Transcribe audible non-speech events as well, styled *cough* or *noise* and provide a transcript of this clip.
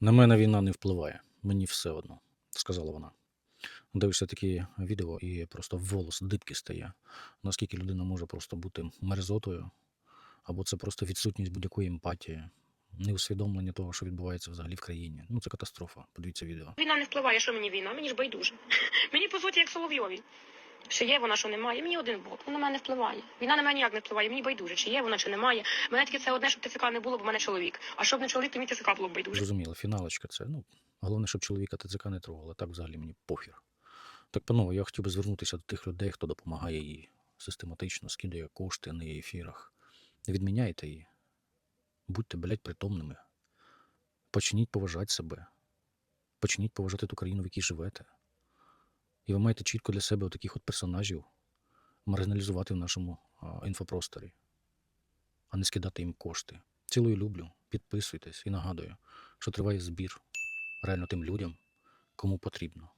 На мене війна не впливає. Мені все одно, сказала вона. Дивишся такі відео і просто волос дибки стає. Наскільки людина може просто бути мерзотою, або це просто відсутність будь-якої емпатії, неусвідомлення того, що відбувається взагалі в країні. Ну це катастрофа. Подивіться відео. Війна не впливає, що мені війна, мені ж байдуже. *laughs* Мені по суті як Соловйові. Що є вона, що немає. Мені один Бог. Вона на мене впливає. Війна на мене ніяк не впливає. Мені байдуже, чи є вона, чи немає. Мене тільки це одне, щоб ТЦК не було, бо в мене чоловік. А щоб не чоловік, то мені ТЦК було б байдуже. Зрозуміло, фіналочка це. Ну, головне, щоб чоловіка ТЦК не трогала. Так взагалі мені похір. Так, панове, я хотів би звернутися до тих людей, хто допомагає їй систематично, скидає кошти на її ефірах. Не відміняйте її. Будьте, блядь, притомними. Почніть поважати себе. Почніть поважати ту країну, в якій живете. І ви маєте чітко для себе таких от персонажів маргіналізувати в нашому інфопросторі, а не скидати їм кошти. Цілую люблю. Підписуйтесь і нагадую, що триває збір реально тим людям, кому потрібно.